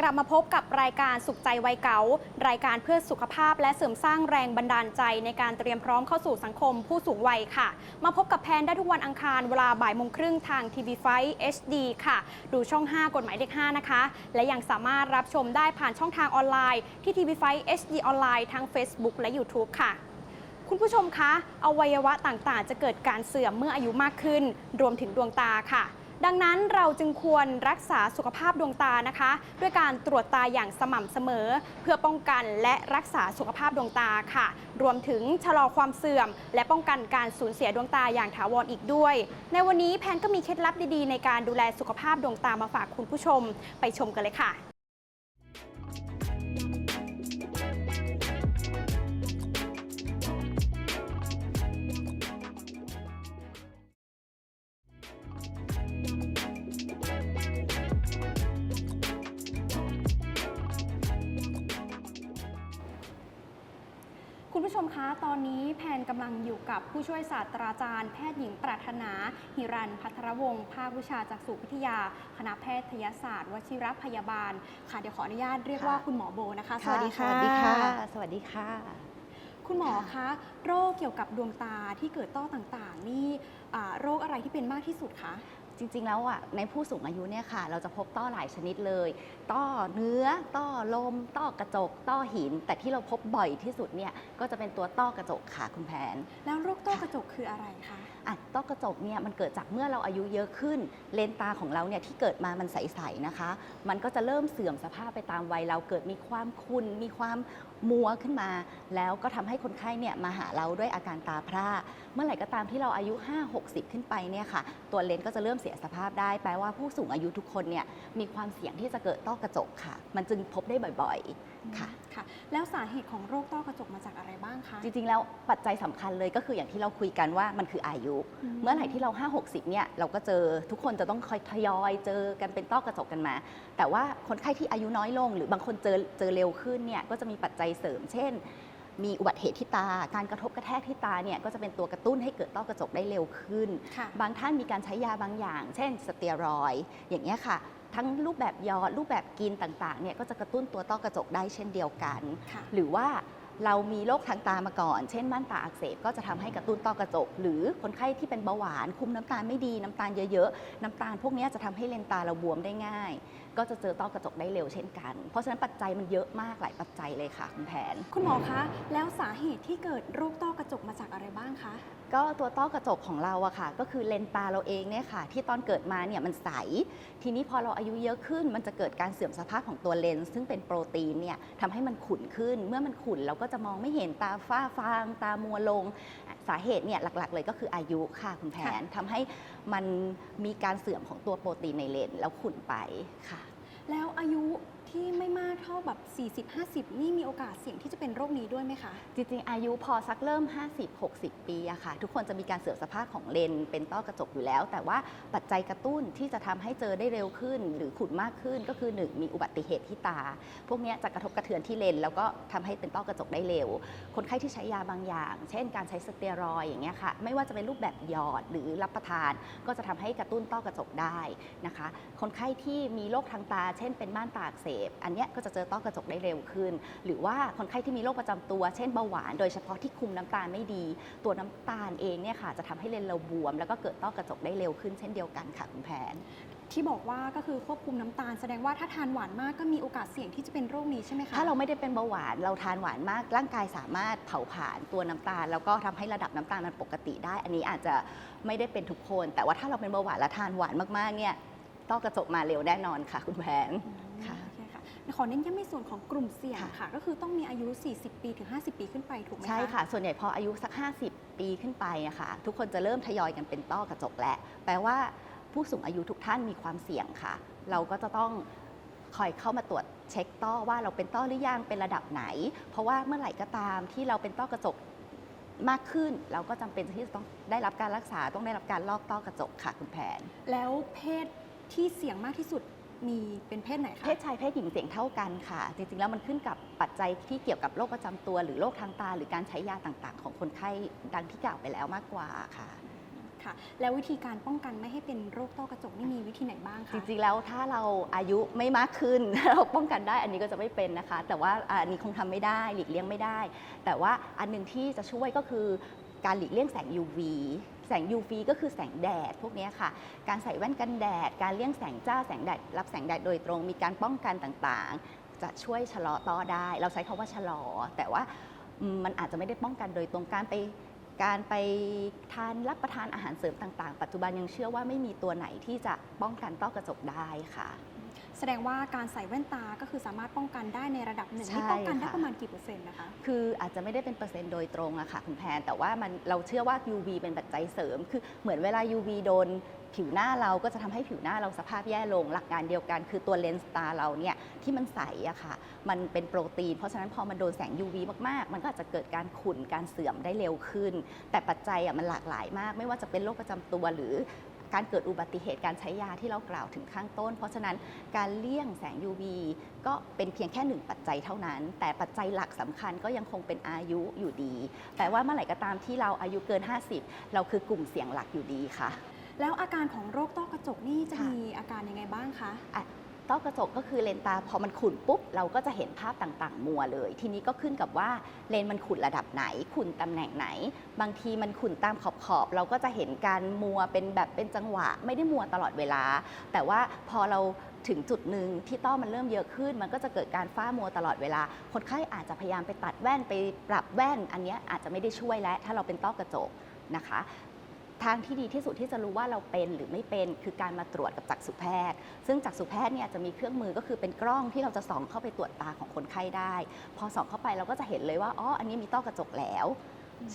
กลับมาพบกับรายการสุขใจวัยเก๋ารายการเพื่อสุขภาพและเสริมสร้างแรงบันดาลใจในการเตรียมพร้อมเข้าสู่สังคมผู้สูงวัยค่ะ มาพบกับแพนได้ทุกวันอังคารเวลาบ่ายโมงครึ่งทาง TV5 HD ค่ะ ดูช่อง 5 กฎหมายเด็ก5นะคะ และยังสามารถรับชมได้ผ่านช่องทางออนไลน์ที่ TV5 HD ออนไลน์ทั้ง Facebook และ YouTube ค่ะคุณผู้ชมคะ อวัยวะต่างๆ จะเกิดการเสื่อมเมื่ออายุมากขึ้น รวมถึงดวงตาค่ะ ดังนั้นเราจึงควรรักษาสุขภาพดวงตานะคะ ด้วยการตรวจตาอย่างสม่ำเสมอ เพื่อป้องกันและรักษาสุขภาพดวงตาค่ะ รวมถึงชะลอความเสื่อม และป้องกันการสูญเสียดวงตาอย่างถาวรอีกด้วย ในวันนี้แพนก็มีเคล็ดลับดีๆ ในการดูแลสุขภาพดวงตามาฝากคุณผู้ชม ไปชมกันเลยค่ะ ตอนนี้แพนกำลังอยู่กับผู้ช่วยศาสตราจารย์แพทย์หญิงปรารถนาหิรันพัทรวงศ์ภาควิชาจักษุวิทยา คณะแพทยศาสตร์วชิรพยาบาล ค่ะเดี๋ยวขออนุญาตเรียกว่าค่ะคุณหมอโบนะคะ สวัสดีค่ะ สวัสดีค่ะ สวัสดีค่ะ คุณหมอคะโรคเกี่ยวกับดวงตาที่เกิดต้อต่างๆ นี่อ่าโรคอะไรที่เป็นมากที่สุดคะ จริงๆ แล้วอะในผู้สูงอายุเนี่ยค่ะ เราจะพบต้อหลายชนิดเลย ต้อเนื้อ ต้อลม ต้อกระจก ต้อหิน แต่ที่เราพบบ่อยที่สุดเนี่ยก็จะเป็นตัวต้อกระจกค่ะคุณแผน แล้วโรคต้อกระจกคืออะไรคะอะต้อกระจกเนี่ยมันเกิดจากเมื่อเราอายุเยอะขึ้น เลนตาของเราเนี่ยที่เกิดมามันใสๆนะคะ มันก็จะเริ่มเสื่อมสภาพไปตามวัยเราเกิดมีความคุนมีความมัวขึ้นมา แล้วก็ทำให้คนไข้เนี่ยมาหาเราด้วยอาการตาพร่า เมื่อไหร่ก็ตามที่เราอายุ 5 60 ขึ้นไปเนี่ยค่ะ ตัวเลนส์ก็จะเริ่มเสียสภาพได้ แปลว่าผู้สูงอายุทุกคนเนี่ยมีความเสี่ยงที่จะเกิดต้อกระจกค่ะ มันจึงพบได้บ่อยๆ ค่ะ ค่ะ แล้วสาเหตุของโรคต้อกระจกมาจากอะไรบ้างคะ จริงๆ แล้วปัจจัยสำคัญเลยก็คืออย่างที่เราคุยกันว่ามันคืออายุ อืม เมื่อไหร่ที่เรา 5 60 เนี่ย เราก็เจอทุกคนจะต้องคอยทยอยเจอกันเป็นต้อกระจกกันมา แต่ว่าคนไข้ที่อายุน้อยลง หรือบางคนเจอเจอเร็วขึ้นเนี่ยก็จะมีปัจจัยเสริม เช่น มีอุบัติเหตุที่ตา การกระทบกระแทกที่ตาเนี่ยก็จะเป็นตัวกระตุ้นให้เกิดต้อกระจกได้เร็วขึ้น ค่ะ บางท่านมีการใช้ยาบางอย่าง เช่นสเตียรอยด์อย่างเงี้ยค่ะ ทั้งรูปแบบยอดรูปแบบกินต่างๆเนี่ยก็จะกระตุ้นตัวต้อกระจกได้เช่นเดียวกัน ค่ะ หรือว่าเรามีโรคทางตามาก่อน เช่นม่านตาอักเสบก็จะทำให้กระตุ้นต้อกระจก หรือคนไข้ที่เป็นเบาหวาน คุมน้ำตาลไม่ดีน้ำตาลเยอะๆ น้ำตาลพวกเนี้ยจะทำให้เลนตาเราบวมได้ง่าย ก็จะเจอต้อกระจกได้เร็วเช่นกัน เพราะฉะนั้นปัจจัยมันเยอะมากหลายปัจจัยเลยค่ะคุณแผน คุณหมอคะ แล้วสาเหตุที่เกิดโรคต้อกระจกมาจากอะไรบ้างคะก็ตัวต้อกระจกของเราอะค่ะ ก็คือเลนตาเราเองเนี่ยค่ะ ที่ตอนเกิดมาเนี่ยมันใส ทีนี้พอเราอายุเยอะขึ้น มันจะเกิดการเสื่อมสภาพของตัวเลนส์ซึ่งเป็นโปรตีนเนี่ยทำให้มันขุ่นขึ้น เมื่อมันขุ่นเราก็จะมองไม่เห็นตาฝ้าฟาง ตามัวลง สาเหตุเนี่ยหลักๆ เลยก็คืออายุค่ะคุณแผนทำให้มันมีการเสื่อมของตัวโปรตีนในเลนส์แล้วขุ่นไปค่ะ แล้วอายุ ที่ไม่มากเท่าแบบ 40-50 นี่มีโอกาสเสี่ยงที่จะเป็นโรคนี้ด้วยไหมคะ จริงๆ อายุพอสักเริ่ม 50-60 ปีอะค่ะ ทุกคนจะมีการเสื่อมสภาพของเลนเป็นต้อกระจกอยู่แล้ว แต่ว่าปัจจัยกระตุ้นที่จะทำให้เจอได้เร็วขึ้น หรือขุ่นมากขึ้นก็คือ 1 มีอุบัติเหตุที่ตา พวกนี้จะกระทบกระเทือนที่เลน แล้วก็ทำให้เป็นต้อกระจกได้เร็ว คนไข้ที่ใช้ยาบางอย่าง เช่น การใช้สเตียรอยอย่างเงี้ยค่ะ ไม่ว่าจะเป็นรูปแบบหยอดหรือรับประทาน ก็จะทำให้กระตุ้นต้อกระจกได้นะคะ คนไข้ที่มีโรคทางตา เช่น เป็นม่านตาอักเสบอันเนี้ยก็จะเจอต้อกระจกได้เร็วขึ้น หรือว่าคนไข้ที่มีโรคประจำตัว เช่นเบาหวาน โดยเฉพาะที่คุมน้ำตาลไม่ดี ตัวน้ำตาลเองเนี่ยค่ะจะทำให้เลนเราบวม แล้วก็เกิดต้อกระจกได้เร็วขึ้นเช่นเดียวกันค่ะคุณแผนที่บอกว่าก็คือควบคุมน้ำตาลแสดงว่าถ้าทานหวานมากก็มีโอกาสเสี่ยงที่จะเป็นโรคนี้ใช่ไหมคะถ้าเราไม่ได้เป็นเบาหวานเราทานหวานมาก ร่างกายสามารถเผาผลาญตัวน้ำตาล แล้วก็ทำให้ระดับน้ำตาลมันปกติได้ อันนี้อาจจะไม่ได้เป็นทุกคน แต่ว่าถ้าเราเป็นเบาหวานและทานหวานมากๆเนี่ยต้อกระจกมาเร็วแน่นอนค่ะ คุณแผน ขอเน้นย้ำในส่วนของกลุ่มเสี่ยงค่ะค่ะ ก็คือต้องมีอายุ 40 ปีถึง 50 ปีขึ้นไปถูกไหมคะ ใช่ค่ะ ส่วนใหญ่พออายุสัก 50 ปีขึ้นไปอะค่ะ ทุกคนจะเริ่มทยอยกันเป็นต้อกระจกแล้ว แปลว่าผู้สูงอายุทุกท่านมีความเสี่ยงค่ะ เราก็จะต้องคอยเข้ามาตรวจเช็คต้อว่าเราเป็นต้อหรือยังเป็นระดับไหน เพราะว่าเมื่อไหร่ก็ตามที่เราเป็นต้อกระจกมากขึ้นเราก็จำเป็นที่จะต้องได้รับการรักษาต้องได้รับการลอกต้อกระจกค่ะคุณแผน แล้วเพศที่เสี่ยงมากที่สุด มีเป็นเพศไหนคะ เพศชายเพศหญิงเสี่ยงเท่ากันค่ะ จริงๆ แล้วมันขึ้นกับปัจจัยที่เกี่ยวกับโรคประจำตัว หรือโรคทางตา หรือการใช้ยาต่างๆ ของคนไข้ดังที่กล่าวไปแล้วมากกว่าค่ะ ค่ะ แล้ววิธีการป้องกันไม่ให้เป็นโรคต้อกระจกนี่มีวิธีไหนบ้างจคะริงๆ แล้วถ้าเราอายุไม่มากขึ้น เราป้องกันได้อันนี้ก็จะไม่เป็นนะคะ แต่ว่าอันนี้คงทำไม่ได้หลีกเลี่ยงไม่ได้ แต่ว่าอันหนึ่งที่จะช่วยก็คือการหลีกเลี่ยงแสง UV แสง UV ก็คือแสงแดดพวกนี้ค่ะ การใส่แว่นกันแดด การเลี่ยงแสงจ้าแสงแดดรับแสงแดดโดยตรง มีการป้องกันต่างๆ จะช่วยชะลอต้อได้ เราใช้คาว่าชะลอ แต่ว่ามันอาจจะไม่ได้ป้องกันโดยตรงการไป การไปทานรับประทานอาหารเสริมต่างๆ ปัจจุบันยังเชื่อว่าไม่มีตัวไหนที่จะป้องกันต้อกระจกได้ค่ะ แสดงว่าการใส่แว่นตาก็คือสามารถป้องกันได้ในระดับหนึ่งใช่นี่ป้องกันได้ค่ะประมาณกี่เปอร์เซ็นต์นะคะ คืออาจจะไม่ได้เป็นเปอร์เซ็นต์โดยตรงอะค่ะคุณแพนแต่ว่ามันเราเชื่อว่า UV เป็นปัจจัยเสริม คือเหมือนเวลา UV โดน ผิวหน้าเราก็จะทำให้ผิวหน้าเราสภาพแย่ลง หลักการเดียวกัน คือตัวเลนส์ตาเราเนี่ยที่มันใสอะค่ะ มันเป็นโปรตีน เพราะฉะนั้นพอมันโดนแสง UV มากๆ มันก็อาจจะเกิดการขุ่นการเสื่อมได้เร็วขึ้น แต่ปัจจัยอะมันหลากหลายมาก ไม่ว่าจะเป็นโรคประจำตัวหรือการเกิดอุบัติเหตุการใช้ยาที่เรากล่าวถึงข้างต้น เพราะฉะนั้นการเลี่ยงแสง UV ก็เป็นเพียงแค่หนึ่งปัจจัยเท่านั้น แต่ปัจจัยหลักสำคัญก็ยังคงเป็นอายุอยู่ดี แต่ว่าเมื่อไหร่ก็ตามที่เราอายุเกิน 50 เราคือกลุ่มเสี่ยงหลักอยู่ดีค่ะ แล้วอาการของโรคต้อกระจกนี่จะค่ะ มีอาการยังไงบ้างคะ อะต้อกระจกก็คือเลนตาพอมันขุ่นปุ๊บ เราก็จะเห็นภาพต่างๆ มัวเลย ทีนี้ก็ขึ้นกับว่าเลนมันขุ่นระดับไหน ขุ่นตำแหน่งไหน บางทีมันขุ่นตามขอบๆเราก็จะเห็นการมัวเป็นแบบเป็นจังหวะ ไม่ได้มัวตลอดเวลา แต่ว่าพอเราถึงจุดหนึ่งที่ต้อมันเริ่มเยอะขึ้น มันก็จะเกิดการฝ้ามัวตลอดเวลา คนไข้อาจจะพยายามไปตัดแว่นไปปรับแว่น อันเนี้ยอาจจะไม่ได้ช่วยแล้วถ้าเราเป็นต้อกระจกนะคะ ทางที่ดีที่สุดที่จะรู้ว่าเราเป็นหรือไม่เป็นคือการมาตรวจกับจักษุแพทย์ ซึ่งจักษุแพทย์เนี่ยจะมีเครื่องมือก็คือเป็นกล้องที่เราจะส่องเข้าไปตรวจตาของคนไข้ได้ พอส่องเข้าไปเราก็จะเห็นเลยว่าอ๋ออันนี้มีต้อกระจกแล้ว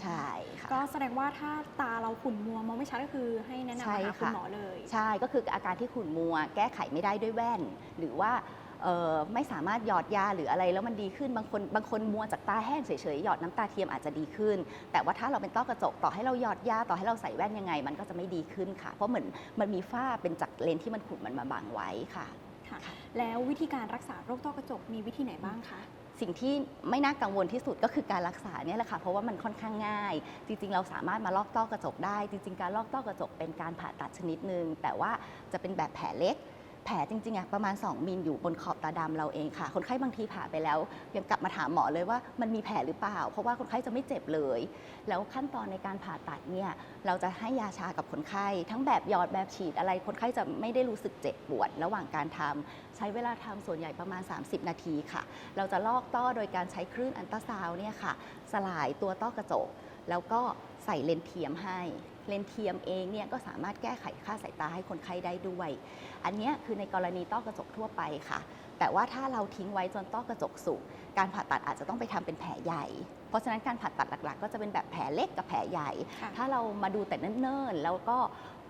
ใช่ค่ะก็แสดงว่าถ้าตาเราขุ่นมัวมองไม่ชัดก็คือให้แนะนำใช่มาหาคุณค่ะหมอเลย ใช่ก็คืออาการที่ขุ่นมัว แก้ไขไม่ได้ด้วยแว่น หรือว่าเอ่อ ไม่สามารถหยอดยาหรืออะไรแล้วมันดีขึ้นบางคนบางคนมัวจากตาแห้งเฉยๆหยอดน้ำตาเทียมอาจจะดีขึ้น แต่ว่าถ้าเราเป็นต้อกระจกต่อให้เราหยอดยาต่อให้เราใส่แว่นยังไง มันก็จะไม่ดีขึ้นค่ะ เพราะเหมือนมันมีฝ้าเป็นจากเลนส์ที่มันขุ่นมันมาบังไว้ค่ะค่ะ แล้ววิธีการรักษาโรคต้อกระจกมีวิธีไหนบ้างคะสิ่งที่ไม่น่ากังวลที่สุดก็คือการรักษาเนี่ยแหละค่ะ เพราะว่ามันค่อนข้างง่าย จริง ๆ เราสามารถมาลอกต้อกระจกได้ จริง ๆ การลอกต้อกระจกเป็นการผ่าตัดชนิดหนึ่งแต่ว่าจะเป็นแบบแผลเล็ก แผลจริงๆอะประมาณ 2 มิลอยู่บนขอบตาดำเราเองค่ะ คนไข้บางทีผ่าไปแล้ว ยังกลับมาถามหมอเลยว่ามันมีแผลหรือเปล่า เพราะว่าคนไข้จะไม่เจ็บเลย แล้วขั้นตอนในการผ่าตัดเนี่ยเราจะให้ยาชากับคนไข้ ทั้งแบบหยอดแบบฉีดอะไรคนไข้จะไม่ได้รู้สึกเจ็บปวด ระหว่างการทำใช้เวลาทำส่วนใหญ่ประมาณ 30 นาทีค่ะ เราจะลอกต้อโดยการใช้คลื่นอันตราซาวน์เนี่ยค่ะ สลายตัวต้อกระจก แล้วก็ใส่เลนส์เทียมให้ เลนส์เทียมเองเนี่ยก็สามารถแก้ไขค่าสายตาให้คนไข้ได้ด้วย อันเนี้ยคือในกรณีต้อกระจกทั่วไปค่ะ แต่ว่าถ้าเราทิ้งไว้จนต้อกระจกสุกการผ่าตัดอาจจะต้องไปทำเป็นแผลใหญ่ เพราะฉะนั้นการผ่าตัดหลักๆ ก็จะเป็นแบบแผลเล็กกับแผลใหญ่ค่ะถ้าเรามาดูแต่เนิ่นๆแล้วก็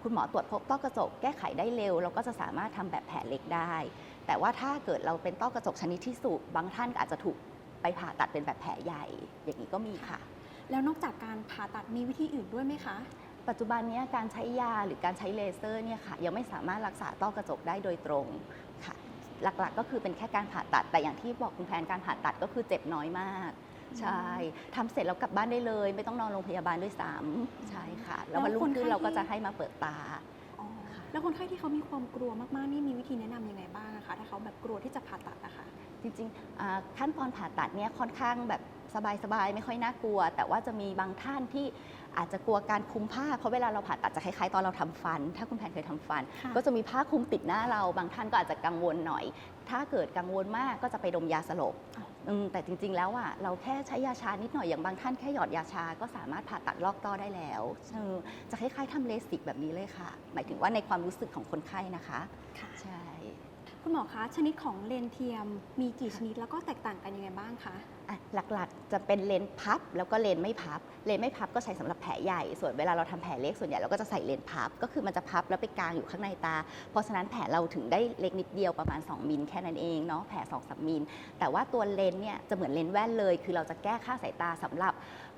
คุณหมอตรวจพบต้อกระจกแก้ไขได้เร็ว เราก็จะสามารถทำแบบแผลเล็กได้ แต่ว่าถ้าเกิดเราเป็นต้อกระจกชนิดที่สุกบางท่านก็อาจจะถูกไปผ่าตัดเป็นแบบแผลใหญ่ อย่างนี้ก็มีค่ะ แล้วนอกจากการผ่าตัดมีวิธีอื่นด้วยไหมคะ ปัจจุบันเนี้ยการใช้ยาหรือการใช้เลเซอร์เนี่ยค่ะยังไม่สามารถรักษาต้อกระจกได้โดยตรงค่ะ หลักๆก็คือเป็นแค่การผ่าตัด แต่อย่างที่บอกคุณแพนการผ่าตัดก็คือเจ็บน้อยมาก ใช่ทำเสร็จแล้วกลับบ้านได้เลย ไม่ต้องนอนโรงพยาบาลด้วยซ้ำใช่ค่ะ แล้ววันรุ่งขึ้นเราก็จะให้มาเปิดตาอ๋อค่ะแล้วคนไข้ที่เขามีความกลัวมากๆ นี่มีวิธีแนะนำยังไงบ้างนะคะถ้าเขาแบบกลัวที่จะผ่าตัดนะคะจริงๆอ่าขั้นตอนผ่าตัดเนี่ยค่อนข้างแบบสบายๆ ไม่ค่อยน่ากลัว แต่ว่าจะมีบางท่านที่ อาจจะกลัวการคลุมผ้าเพราะเวลาเราผ่าตัดจะคล้ายๆตอนเราทำฟัน ถ้าคุณแพนเคยทำฟันค่ะก็จะมีผ้าคลุมปิดหน้าเราบางท่านก็อาจจะกังวลหน่อย ถ้าเกิดกังวลมากก็จะไปดมยาสลบอ๋ออืมแต่จริง ๆ แล้วอะเราแค่ใช้ยาชานิดหน่อยอย่างบางท่านแค่หยอดยาชาก็สามารถผ่าตัดลอกต้อได้แล้วเออจะคล้ายๆทำเลสิกแบบนี้เลยค่ะ หมายถึงว่าในความรู้สึกของคนไข้นะคะค่ะใช่คุณหมอคะชนิดของเลนส์เทียมมีกี่ชนิดแล้วก็แตกต่างกันยังไงบ้างคะ อะหลักๆ จะเป็นเลนส์พับ แล้วก็เลนส์ไม่พับ เลนส์ไม่พับก็ใช้สำหรับแผลใหญ่ ส่วนเวลาเราทำแผลเล็กส่วนใหญ่เราก็จะใส่เลนส์พับ ก็คือมันจะพับแล้วไปกลางอยู่ข้างในตา เพราะฉะนั้นแผลเราถึงได้เล็กนิดเดียวประมาณ 2มิลแค่นั้นเองเนาะแผล2อสมิลแต่ว่าตัวเลนส์เนี่ยจะเหมือนเลนส์แว่นเลย คือเราจะแก้ค่าสายตาสำหรับ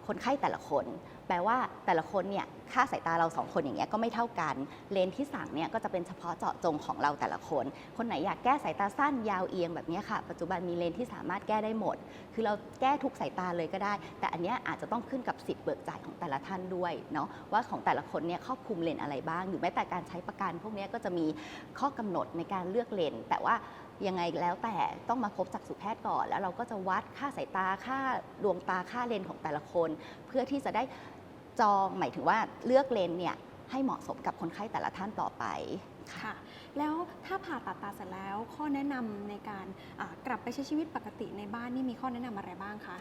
คนไข้แต่ละคน แปลว่าแต่ละคนเนี่ยค่าสายตาเราสองคนอย่างเงี้ยก็ไม่เท่ากัน เลนส์ที่สั่งเนี่ยก็จะเป็นเฉพาะเจาะจงของเราแต่ละคน คนไหนอยากแก้สายตาสั้นยาวเอียงแบบนี้ค่ะ ปัจจุบันมีเลนที่สามารถแก้ได้หมด คือเราแก้ทุกสายตาเลยก็ได้ แต่อันเนี้ยอาจจะต้องขึ้นกับสิทธิ์เบิกจ่ายของแต่ละท่านด้วยเนาะว่าของแต่ละคนเนี่ยครอบคลุมเลนอะไรบ้าง หรือแม้แต่การใช้ประกันพวกนี้ก็จะมีข้อกำหนดในการเลือกเลน แต่ว่ายังไงแล้วแต่ต้องมาพบจักษุแพทย์ก่อน แล้วเราก็จะวัดค่าสายตาค่าดวงตาค่าเลนของแต่ละคน เพื่อที่จะได้จองหมายถึงว่าเลือกเลนเนี่ยให้เหมาะสมกับคนไข้แต่ละท่านต่อไป ค่ะ แล้วถ้าผ่าตัดตาเสร็จแล้ว ข้อแนะนำในการอ่ากลับไปใช้ชีวิตปกติในบ้านนี่มีข้อแนะนำอะไรบ้างคะ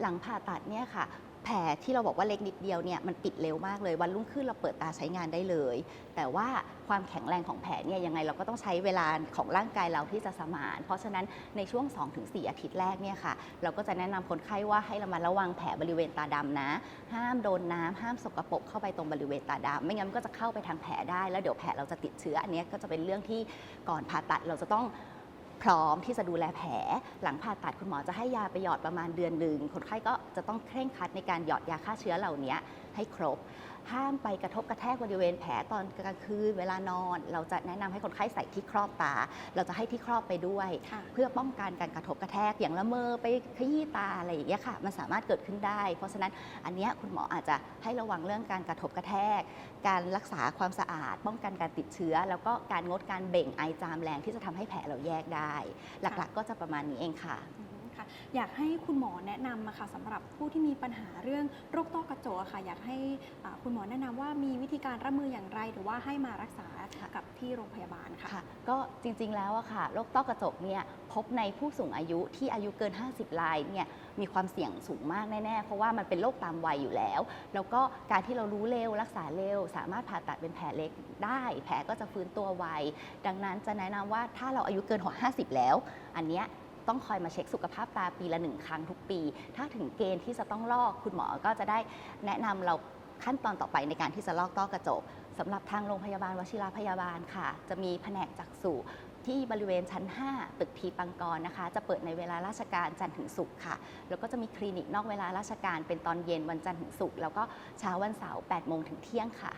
หลังผ่าตัดเนี่ยค่ะ แผลที่เราบอกว่าเล็กนิดเดียวเนี่ยมันปิดเร็วมากเลยวันรุ่งขึ้นเราเปิดตาใช้งานได้เลย แต่ว่าความแข็งแรงของแผลเนี่ยยังไงเราก็ต้องใช้เวลาของร่างกายเราที่จะสมาน เพราะฉะนั้นในช่วง 2-4 อาทิตย์แรกเนี่ยค่ะ เราก็จะแนะนำคนไข้ว่าให้เรามาระวังแผลบริเวณตาดำนะ ห้ามโดนน้ำห้ามสกปรกเข้าไปตรงบริเวณตาดำไม่งั้นก็จะเข้าไปทางแผลได้ แล้วเดี๋ยวแผลเราจะติดเชื้ออันนี้ก็จะเป็นเรื่องที่ก่อนผ่าตัดเราจะต้อง พร้อมที่จะดูแลแผล หลังผ่าตัดคุณหมอจะให้ยาไปหยอดประมาณเดือนหนึ่งคนไข้ก็จะต้องเคร่งครัดในการหยอดยาฆ่าเชื้อเหล่านี้ให้ครบ ห้ามไปกระทบกระแทกบริเวณแผลตอนกลางคืนเวลานอน เราจะแนะนำให้คนไข้ใส่ที่ครอบตา เราจะให้ที่ครอบไปด้วยค่ะเพื่อป้องกันการกระทบกระแทกอย่างละเมอไปขยี้ตาอะไรอย่างเงี้ยค่ะ มันสามารถเกิดขึ้นได้ เพราะฉะนั้นอันเนี้ยคุณหมออาจจะให้ระวังเรื่องการกระทบกระแทก การรักษาความสะอาด ป้องกันการติดเชื้อ แล้วก็การงดการเบ่งไอจามแรงที่จะทำให้แผลเราแยกได้ หลักๆก็จะประมาณนี้เองค่ะ อืมค่ะอยากให้คุณหมอแนะนำอะค่ะสำหรับผู้ที่มีปัญหาเรื่องโรคต้อกระจกอะค่ะ อยากให้อ่าคุณหมอแนะนำว่ามีวิธีการรับมืออย่างไร หรือว่าให้มารักษากับที่โรงพยาบาลค่ะ ค่ะก็จริงๆแล้วอะค่ะโรคต้อกระจกเนี่ยพบในผู้สูงอายุที่อายุเกิน 50รายเนี่ยมีความเสี่ยงสูงมากแน่ๆ เพราะว่ามันเป็นโรคตามวัยอยู่แล้ว แล้วก็การที่เรารู้เร็วรักษาเร็ว สามารถผ่าตัดเป็นแผลเล็กได้ แผลก็จะฟื้นตัวไว ดังนั้นจะแนะนำว่าถ้าเราอายุเกิน 50 แล้ว อันเนี้ย ต้องคอยมาเช็คสุขภาพตาปีละหนึ่งครั้งทุกปี ถ้าถึงเกณฑ์ที่จะต้องลอกคุณหมอก็จะได้แนะนำเราขั้นตอนต่อไปในการที่จะลอกต้อกระจกสำหรับทางโรงพยาบาลวชิราพยาบาลค่ะ จะมีแผนกจักษุที่บริเวณชั้น 5 ตึกทีปังกรนะคะ จะเปิดในเวลาราชการจันทร์ถึงศุกร์ค่ะ แล้วก็จะมีคลินิกนอกเวลาราชการเป็นตอนเย็นวันจันทร์ถึงศุกร์แล้วก็เช้าวันเสาร์8โมงถึงเที่ยงค่ะ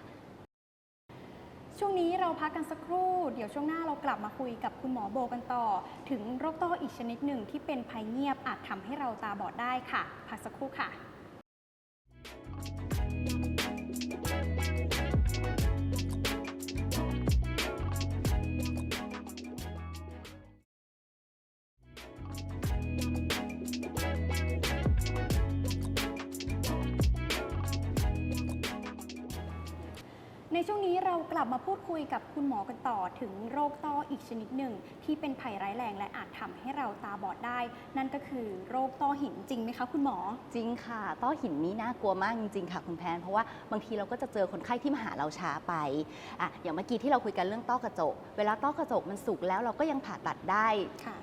ช่วงนี้เราพักกันสักครู่ เดี๋ยวช่วงหน้าเรากลับมาคุยกับคุณหมอโบกันต่อ ถึงโรคต้ออีกชนิดหนึ่งที่เป็นภัยเงียบอาจทำให้เราตาบอดได้ค่ะ พักสักครู่ค่ะ ลับมาพูดคุยกับคุณหมอกันต่อถึงโรคต้ออีกชนิดหนึ่ง ที่เป็นภัยร้ายแรงและอาจทำให้เราตาบอดได้ นั่นก็คือโรคต้อหินจริงไหมคะคุณหมอ จริงค่ะ ต้อหินนี้น่ากลัวมากจริงๆค่ะคุณแพน เพราะว่าบางทีเราก็จะเจอคนไข้ที่มาหาเราช้าไปอะอย่างเมื่อกี้ที่เราคุยกันเรื่องต้อกระจก เวลาต้อกระจกมันสุกแล้วเราก็ยังผ่าตัดได้ค่ะ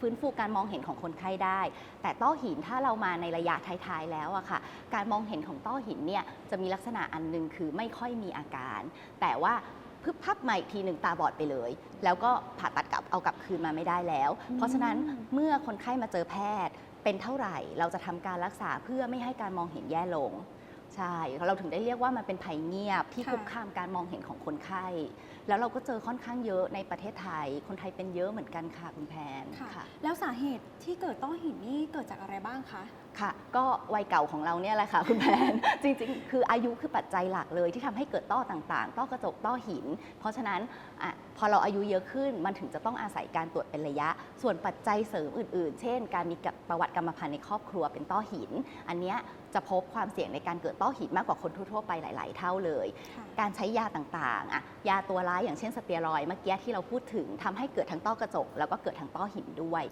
ฟื้นฟูการมองเห็นของคนไข้ได้ แต่ต้อหินถ้าเรามาในระยะท้ายๆแล้วอะค่ะ การมองเห็นของต้อหินเนี่ยจะมีลักษณะอันหนึงคือไม่ค่อยมีอาการ แต่ว่าพึบพับมาอีกทีหนึ่งตาบอดไปเลย แล้วก็ผ่าตัดกลับเอากลับคืนมาไม่ได้แล้ว เพราะฉะนั้นเมื่อคนไข้มาเจอแพทย์เป็นเท่าไหร่เราจะทำการรักษาเพื่อไม่ให้การมองเห็นแย่ลง ช่ เราถึงได้เรียกว่ามันเป็นภัยเงียบที่ค่ะคุกคามการมองเห็นของคนไข้ แล้วเราก็เจอค่อนข้างเยอะในประเทศไทย คนไทยเป็นเยอะเหมือนกันค่ะคุณแพนค่ะ แล้วสาเหตุที่เกิดต้อหินนี่เกิดจากอะไรบ้างคะ ค่ะก็วัยเก่าของเราเนี่ยแหละค่ะคุณแพน จริงๆ คืออายุคือปัจจัยหลักเลยที่ทำให้เกิดต้อต่างๆ ต้อกระจกต้อหิน เพราะฉะนั้นอะพอเราอายุเยอะขึ้นมันถึงจะต้องอาศัยการตรวจเป็นระยะ ส่วนปัจจัยเสริมอื่นๆ เช่น การมีประวัติกรรมพันธุ์ในครอบครัวเป็นต้อหิน อันเนี้ยจะพบความเสี่ยงในการเกิดต้อหินมากกว่าคนทั่วๆไปหลาย ๆ เท่าเลยค่ะการใช้ยาต่างๆอะยาตัวร้ายอย่างเช่นสเตียรอยด์เมื่อกี้ที่เราพูดถึงทำให้เกิดทั้งต้อกระจก แล้วก็เกิดทั้งต้อหินด้วย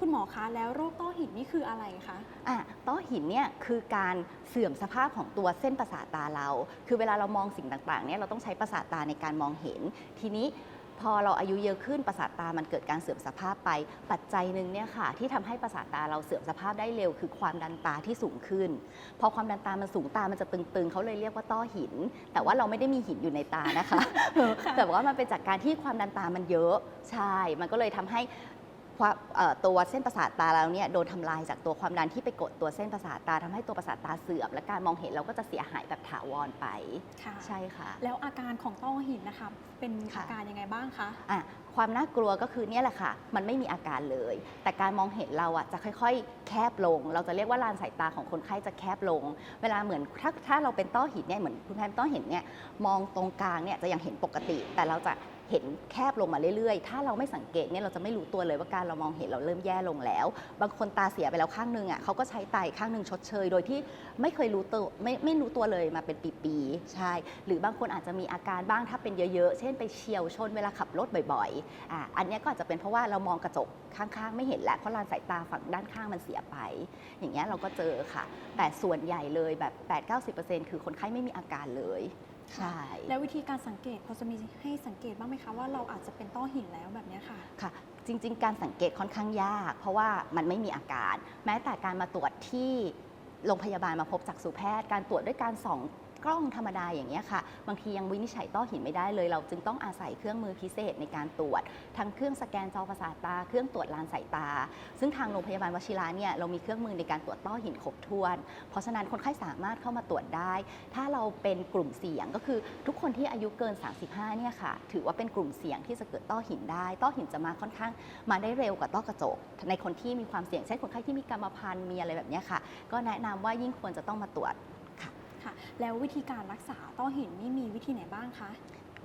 คุณหมอคะแล้วโรคต้อหินนี่คืออะไรคะอะต้อหินเนี่ยคือการเสื่อมสภาพของตัวเส้นประสาทตาเรา คือเวลาเรามองสิ่งต่างๆเนี่ยเราต้องใช้ประสาทตาในการมองเห็น ทีนี้พอเราอายุเยอะขึ้นประสาทตามันเกิดการเสื่อมสภาพไป ปัจจัยหนึ่งเนี่ยค่ะที่ทำให้ประสาทตาเราเสื่อมสภาพได้เร็ว คือความดันตาที่สูงขึ้น พอความดันตามันสูงตามันจะตึงๆเขาเลยเรียกว่าต้อหิน แต่ว่าเราไม่ได้มีหินอยู่ในตานะคะ แต่ว่ามันเป็นจากการที่ความดันตามันเยอะใช่ มันก็เลยทำให้ความเอ่อ ตัวเส้นประสาทตาเราเนี่ยโดนทำลายจากตัวความดันที่ไปกดตัวเส้นประสาทตาทำให้ตัวประสาทตาเสื่อม และการมองเห็นเราก็จะเสียหายแบบถาวรไปค่ะใช่ค่ะ แล้วอาการของต้อหินนะคะเป็นค่ะอาการยังไงบ้างคะอะความน่ากลัวก็คือเนี่ยแหละค่ะ มันไม่มีอาการเลย แต่การมองเห็นเราอะจะค่อยๆ แคบลง เราจะเรียกว่าลานสายตาของคนไข้จะแคบลง เวลาเหมือนถ้าถ้าเราเป็นต้อหินเนี่ยเหมือนคุณแพมต้อหินเนี่ยมองตรงกลางเนี่ยจะยังเห็นปกติ แต่เราจะ เห็นแคบลงมาเรื่อยๆ ถ้าเราไม่สังเกตเนี่ยเราจะไม่รู้ตัวเลยว่าการเรามองเห็นเราเริ่มแย่ลงแล้ว บางคนตาเสียไปแล้วข้างหนึงอะเขาก็ใช้ไตข้างหนึงชดเชย โดยที่ไม่เคยรู้ตัวไม่ไม่รู้ตัวเลยมาเป็นปีๆใช่ หรือบางคนอาจจะมีอาการบ้างถ้าเป็นเยอะๆ เช่นไปเฉียวชนเวลาขับรถบ่อยๆอะอันนี้ก็อาจจะเป็นเพราะว่าเรามองกระจกข้างๆ ไม่เห็นแล้วเพราะลานสายตาฝั่งด้านข้างมันเสียไป อย่างเงี้ยเราก็เจอค่ะ แต่ส่วนใหญ่เลยแบบ 8-90%คือคนไข้ไม่มีอาการเลย ใช่ แล้ววิธีการสังเกตพอจะมีให้สังเกตบ้างไหมคะว่าเราอาจจะเป็นต้อหินแล้วแบบเนี้ยค่ะค่ะ จริง ๆ การสังเกตค่อนข้างยาก เพราะว่ามันไม่มีอาการ แม้แต่การมาตรวจที่โรงพยาบาลมาพบจักษุแพทย์ การตรวจด้วยการส่อง กล้องธรรมดาอย่างเงี้ยค่ะ บางทียังวินิจฉัยต้อหินไม่ได้เลย เราจึงต้องอาศัยเครื่องมือพิเศษในการตรวจ ทั้งเครื่องสแกนจอประสาทตา เครื่องตรวจลานสายตา ซึ่งทางโรงพยาบาลวชิระเนี่ยเรามีเครื่องมือในการตรวจต้อหินครบถ้วน เพราะฉะนั้นคนไข้สามารถเข้ามาตรวจได้ ถ้าเราเป็นกลุ่มเสี่ยงก็คือทุกคนที่อายุเกิน 35เนี่ยค่ะถือว่าเป็นกลุ่มเสี่ยงที่จะเกิดต้อหินได้ ต้อหินจะมาค่อนข้างมาได้เร็วกว่าต้อกระจก ในคนที่มีความเสี่ยงเช่นคนไข้ที่มีกรรมพันธุ์มีอะไรแบบนี้ค่ะ ก็แนะนำว่ายิ่งควรจะต้องมาตรวจ ค่ะ แล้ววิธีการรักษาต้อหินนี่มีวิธีไหนบ้างคะ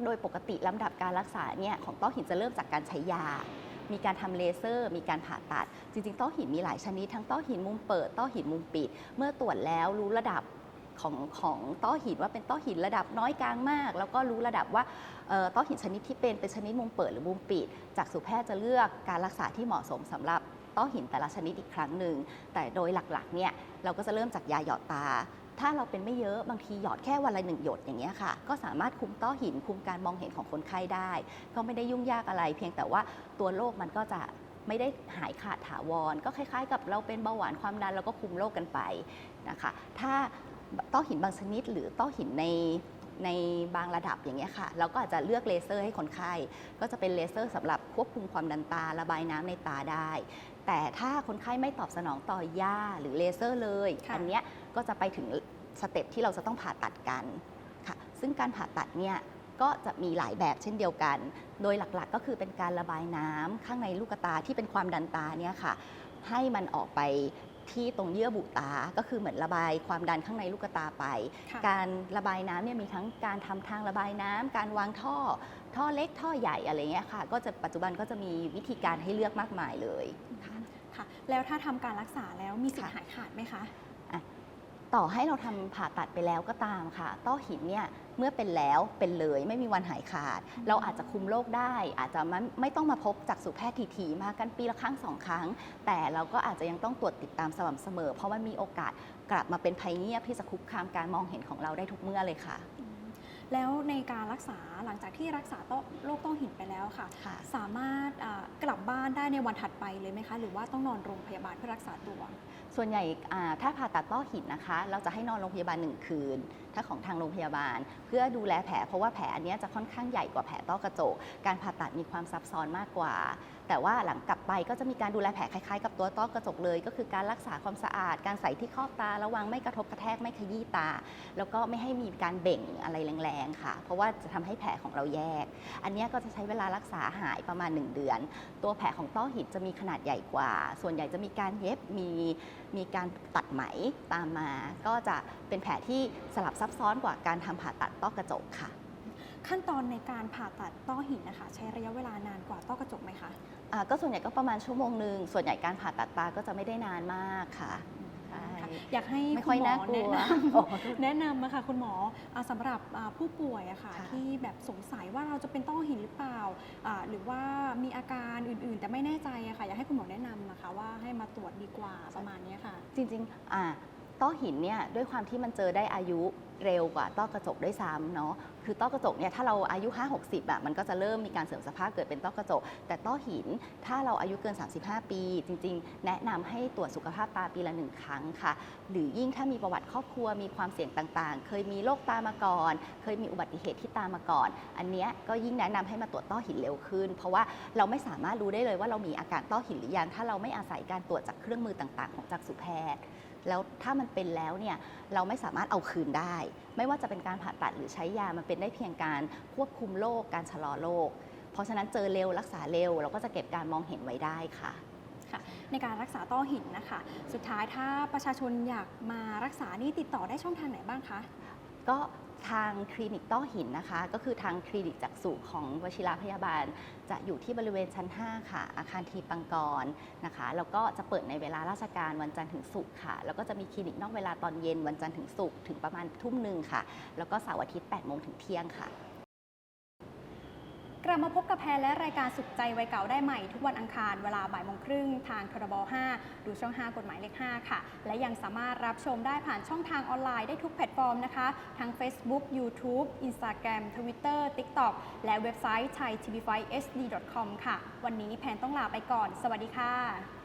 โดยปกติลำดับการรักษาเนี่ยของต้อหินจะเริ่มจากการใช้ยา มีการทำเลเซอร์ มีการผ่าตัด จริง ๆ ต้อหินมีหลายชนิด ทั้งต้อหินมุมเปิด ต้อหินมุมปิด เมื่อตรวจแล้วรู้ระดับของของต้อหินว่าเป็นต้อหินระดับน้อยกลางมาก แล้วก็รู้ระดับว่าต้อหินชนิดที่เป็นเป็นชนิดมุมเปิดหรือมุมปิด จากสุแพทย์จะเลือกการรักษาที่เหมาะสมสำหรับต้อหินแต่ละชนิดอีกครั้งหนึ่งแต่โดยหลักๆเนี่ยเราก็จะเริ่มจากยาหยอดตา ถ้าเราเป็นไม่เยอะบางทีหยอดแค่วันละหนึ่งหยดอย่างเงี้ยค่ะ ก็สามารถคุมต้อหินคุมการมองเห็นของคนไข้ได้ ก็ไม่ได้ยุ่งยากอะไร เพียงแต่ว่าตัวโรคมันก็จะไม่ได้หายขาดถาวร ก็คล้าย ๆ กับเราเป็นเบาหวานความดันเราก็คุมโรคกันไปนะคะ ถ้าต้อหินบางชนิดหรือต้อหินในในบางระดับอย่างเงี้ยค่ะ เราก็อาจจะเลือกเลเซอร์ให้คนไข้ ก็จะเป็นเลเซอร์สำหรับควบคุมความดันตาระบายน้ำในตาได้ แต่ถ้าคนไข้ไม่ตอบสนองต่อยาหรือเลเซอร์เลยค่ะอันเนี้ยก็จะไปถึงสเต็ปที่เราจะต้องผ่าตัดกันค่ะ ซึ่งการผ่าตัดเนี่ยก็จะมีหลายแบบเช่นเดียวกัน โดยหลักๆก็คือเป็นการระบายน้ำข้างในลูกตาที่เป็นความดันตาเนี่ยค่ะ ให้มันออกไปที่ตรงเยื่อบุตา ก็คือเหมือนระบายความดันข้างในลูกตาไปค่ะการระบายน้ำเนี่ยมีทั้งการทำทางระบายน้ำการวางท่อ ท่อเล็กท่อใหญ่อะไรเงี้ยค่ะ ก็จะปัจจุบันก็จะมีวิธีการให้เลือกมากมายเลยค่ะค่ะ แล้วถ้าทำการรักษาแล้วมีสิทธิ์ค่ะหายขาดไหมคะต่อให้เราทำผ่าตัดไปแล้วก็ตามค่ะ ต้อหินเนี่ยเมื่อเป็นแล้วเป็นเลยไม่มีวันหายขาดอืมเราอาจจะคุมโรคได้ อาจจะไม่ไม่ต้องมาพบจากสู่แพทย์ทีๆมากันปีละครั้งสองครั้ง แต่เราก็อาจจะยังต้องตรวจติดตามสม่ำเสมอ เพราะมันมีโอกาสกลับมาเป็นภัยเงียบที่จะคุกคามการมองเห็นของเราได้ทุกเมื่อเลยค่ะอืม แล้วในการรักษาหลังจากที่รักษาต้อโรคต้อหินไปแล้วค่ะค่ะสามารถอ่ากลับบ้านได้ในวันถัดไปเลยไหมคะ หรือว่าต้องนอนโรงพยาบาลเพื่อรักษาตัว ส่วนใหญ่อ่าถ้าผ่าตัดต้อหินนะคะ เราจะให้นอนโรงพยาบาลหนึ่งคืนถ้าของทางโรงพยาบาล เพื่อดูแลแผลเพราะว่าแผลอันนี้จะค่อนข้างใหญ่กว่าแผลต้อกระจก การผ่าตัดมีความซับซ้อนมากกว่า แต่ว่าหลังกลับไปก็จะมีการดูแลแผลคล้ายๆ กับตัวต้อกระจกเลย ก็คือการรักษาความสะอาด การใส่ที่ครอบตาระวังไม่กระทบกระแทกไม่ขยี้ตา แล้วก็ไม่ให้มีการเบ่งอะไรแรงๆค่ะ เพราะว่าจะทำให้แผลของเราแยก อันนี้ก็จะใช้เวลารักษาหายประมาณ 1 เดือน ตัวแผลของต้อหินจะมีขนาดใหญ่กว่า ส่วนใหญ่จะมีการเย็บมีมีการตัดไหมตามมา ก็จะเป็นแผลที่สลับซับซ้อนกว่าการทำผ่าตัดต้อกระจกค่ะ ขั้นตอนในการผ่าตัดต้อหินนะคะ ใช้ระยะเวลานานกว่าต้อกระจกไหมคะอ่าก็ส่วนใหญ่ก็ประมาณชั่วโมงหนึ่งส่วนใหญ่การผ่าตัดตาก็จะไม่ได้นานมากค่ะใช่ค่ะอยากให้ไม่ค่อยณหน่ากลัวแนะนโอ้ำแนะนำนะคะคุณหมออ่าสำหรับอ่าผู้ป่วยอะค่ะค่ะที่แบบสงสัยว่าเราจะเป็นต้อหินหรือเปล่าอ่า หรือว่ามีอาการอื่น ๆ แต่ไม่แน่ใจอะค่ะอยากให้คุณหมอแนะนำนะคะว่าให้มาตรวจดีกว่าประมาณเนี้ยค่ะ จริงๆอ่า ต้อหินเนี่ยด้วยความที่มันเจอได้อายุเร็วกว่าต้อกระจกด้วยซ้ำเนาะคือต้อกระจกเนี่ยถ้าเราอายุ 5 60อะมันก็จะเริ่มมีการเสื่อมสภาพเกิดเป็นต้อกระจก แต่ต้อหินถ้าเราอายุเกิน 35 ปี จริง ๆ แนะนำให้ตรวจสุขภาพตาปีละหนึ่งครั้งค่ะ หรือยิ่งถ้ามีประวัติครอบครัวมีความเสี่ยงต่างๆ เคยมีโรคตามาก่อน เคยมีอุบัติเหตุที่ตามาก่อน อันเนี้ยก็ยิ่งแนะนำให้มาตรวจต้อหินเร็วขึ้น เพราะว่าเราไม่สามารถรู้ได้เลยว่าเรามีอาการต้อหินหรือยังถ้าเราไม่อาศัยการตรวจจากเครื่องมือต่าง ๆ ของจักษุแพทย์ แล้วถ้ามันเป็นแล้วเนี่ยเราไม่สามารถเอาคืนได้ ไม่ว่าจะเป็นการผ่าตัดหรือใช้ยามันเป็นได้เพียงการควบคุมโรคการชะลอโรคเพราะฉะนั้นเจอเร็วรักษาเร็ว เราก็จะเก็บการมองเห็นไว้ได้ค่ะค่ะในการรักษาต้อหินนะคะ สุดท้ายถ้าประชาชนอยากมารักษานี่ติดต่อได้ช่องทางไหนบ้างคะ ก็ ทางคลินิกต้อหินนะคะ ก็คือทางคลินิกจักษุของวชิระพยาบาล จะอยู่ที่บริเวณชั้น 5 ค่ะ อาคารทีปังกรนะคะ แล้วก็จะเปิดในเวลาราชการวันจันทร์ถึงศุกร์ค่ะ แล้วก็จะมีคลินิกนอกเวลาตอนเย็นวันจันทร์ถึงศุกร์ถึงประมาณทุ่มหนึ่งค่ะ แล้วก็เสาร์อาทิตย์8โมงถึงเที่ยงค่ะ กลับมาพบกับแพรและรายการสุขใจวัยเก่าได้ใหม่ ทุกวันอังคารเวลาบ่ายโมงครึ่งทางทรบ5 ดูช่อง 5 กฎหมายเลข 5 ค่ะ และยังสามารถรับชมได้ผ่านช่องทางออนไลน์ได้ทุกแพลตฟอร์มนะคะ ทั้ง Facebook YouTube Instagram Twitter TikTok และเว็บไซต์ thaitv5sd.com ค่ะ วันนี้แพนต้องลาไปก่อน สวัสดีค่ะ